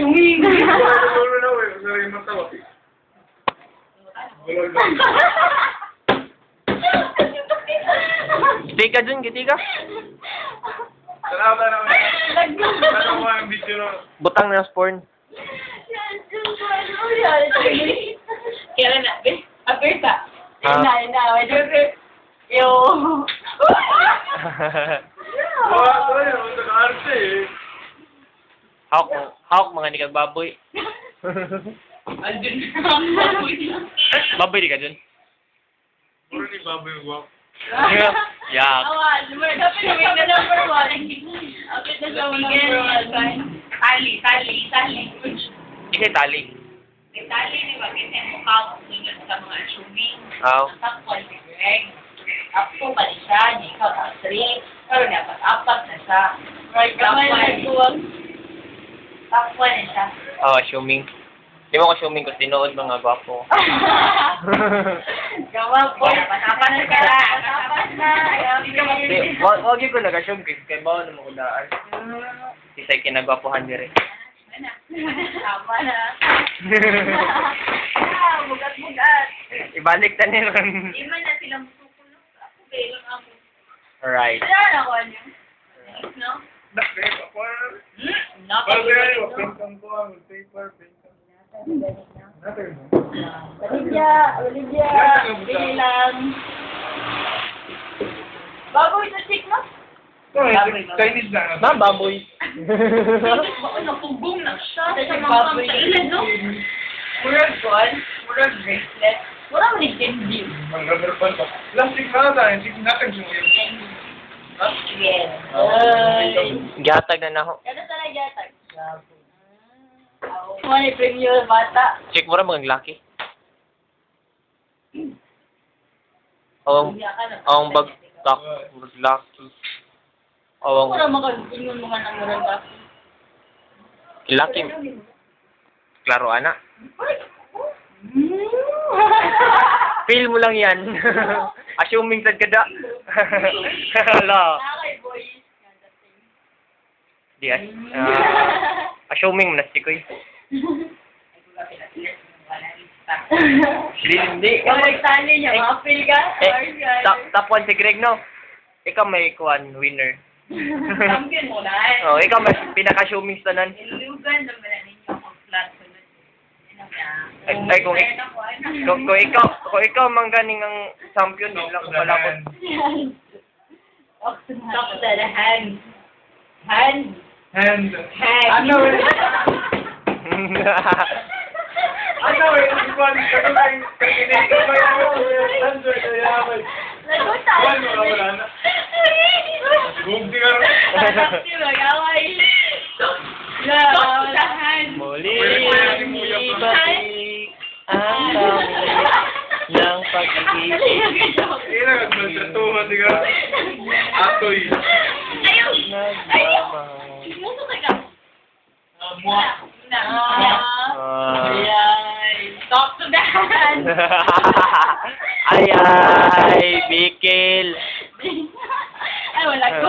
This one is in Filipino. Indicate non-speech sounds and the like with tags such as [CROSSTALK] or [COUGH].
Chuming! Gulo na, eh. Sorry, matawa. Gulo na. Giti ka dun, giti ka. Salamat naman. Ano mo ang video na? Butang na sporn. Kailan na, be? Ah. Na, na, wait. Yo. [LAUGHS] Wala ko yan. Wala ka arte eh. Hawk, hawk mga nikag baboy. [LAUGHS] Andun na. baboy di ka dun. Puro ni Baboy yung guwap. Yak. Awan, dapat gawin ka number one. Okay, na sa number one. Tali, tali, tali. Kasi tali. May tali, di ba? Kasi mukha ko sunod sa mga assuming. Aw. Takpan si Greg. Ako pa siya, di ka pa three. Pero dapat apat na siya. Right, kamay na nagkuwag. Takpan na siya. Oh, assuming. Di mo ko assuming kung tinuod mga gwapo. Gawa po. Apat na siya. Apat na. Di, wag wag yun ko nag-assume kay kay bawo na mo daan. Si say kinagwapuhan dire. Tama na. [LAUGHS] Ah, bugat-bugat. Ibalik ta ni ron. Ima na silang sukulog. Ako, belang ako. Alright. Wala na ako niyo. No? Nakre, pakuha. Hmm? Bago yan, Napakaganda. pintang ko ang paper, pintang. Natin. Olivia, Olivia, bili lang. Bago ito chick? No, eh, Chinese na. Ma baboy. Bako napugong na siya. Sa mga kailan, no? Murag gold, murag bracelet. Wala mo ni candy. Ang rubber band pa. Plastic na tayo, sige natin siya ngayon. Yes. Ay. Gatag na nako. Kada talaga yatag. Mo ni premium bata. Check mo ra mga laki. Awang Iya ka na. awang bagtak laki. Awang Wala makagingon mga namuran ka. laki. Klaro ana. Feel mo lang yan. [LAUGHS] Assuming sad kada. [LAUGHS] Hala. Di as. [LAUGHS] ah, assuming na si Koy. Di [LAUGHS] hindi. Yung nagtali niya, Eh, ma-feel ka? Eh, top, top one si Greg, no? Ikaw may kuan winner. [LAUGHS] Champion mo na eh. Oh, ikaw may pinaka-assuming sa nan. Ilugan naman na ninyo ang flat sunod. Ay, ay, kung, kung, kung ikaw, kung ikaw mang ganing ang champion, di lang ko pala ko. Talk to the hand. Hand. And, Hand. ano eh, ano eh, di ba, kasi tayo, kasi na ito ba yung answer na yaman. Nagutan. Wala, wala, wala na. Gumti ka rin. Talk to the hand. Muli, ibalik ang dami ng pag-ibig. Hindi na, nagmaltratuhan, di ka. Atoy. Ayaw. Ayaw. Nagmamahal. Muso ka ka. Mua. Na. Ah. Ayan. Talk to the hand. ay, ay, Bikil. Ay, wala ko.